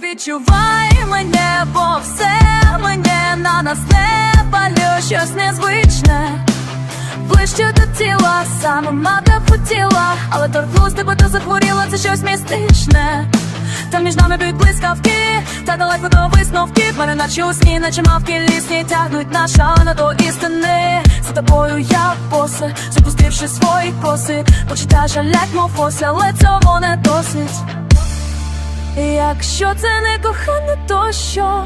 Відчувай мене, бо все мене на нас не палю. Щось незвичне. Ближче до тіла, саме мати хотіла, але торкнусь тебе та захворіла, це щось містичне. Та між нами б'ють блискавки, та далеко до висновків. Мене наче у сні, наче мавки лісні тягнуть на шана до істини. За тобою я босе, запустивши свої коси. Почитай жалять, мов фоси, але цього не досить Якщо це не кохання, то що?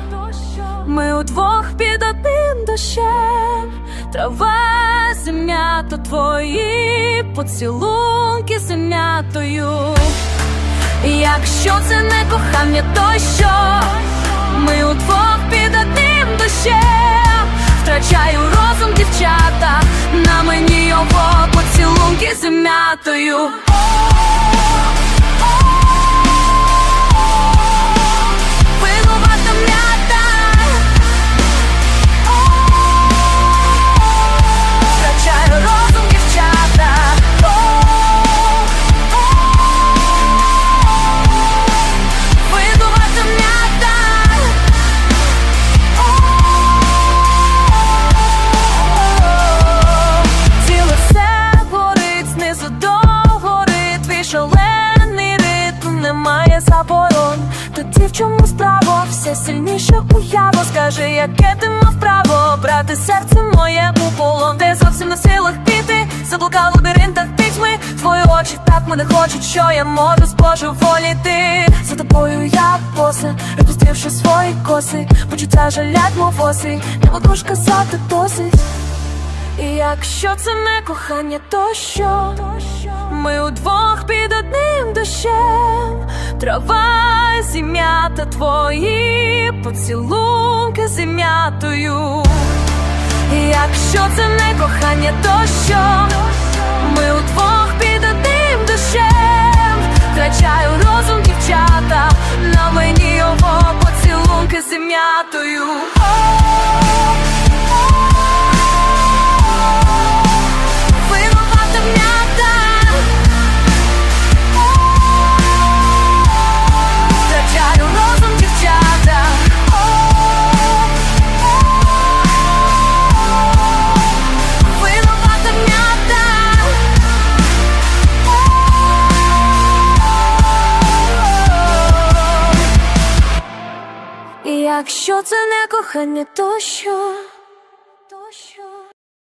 Ми удвох під одним дощем Трава землято твої поцілунки землятою Якщо це не кохання, то що? Ми удвох під одним дощем Втрачаю розум, дівчата, на мені його поцілунки землятою Тоді в чому справа, все сильніше уява. Скажи, яке ти мав право брати серце моє у полон? Ти зовсім на силах піти, заблукав в лабіринтах пітьми. Твої очі так мене хочуть, що я можу споживоліти. За тобою я босе, розпустивши свої коси. Почуття жалять, мов оси, не можу сказати досить і якщо це не кохання, то що? Ми удвох під одним дощем, трава зім'ята твої поцілунки зім'ятою. Якщо це не кохання, то що? Ми удвох під одним душем втрачаю розум, дівчата, на мені його поцілунки зім'ятою. Якщо це не кохання, то що?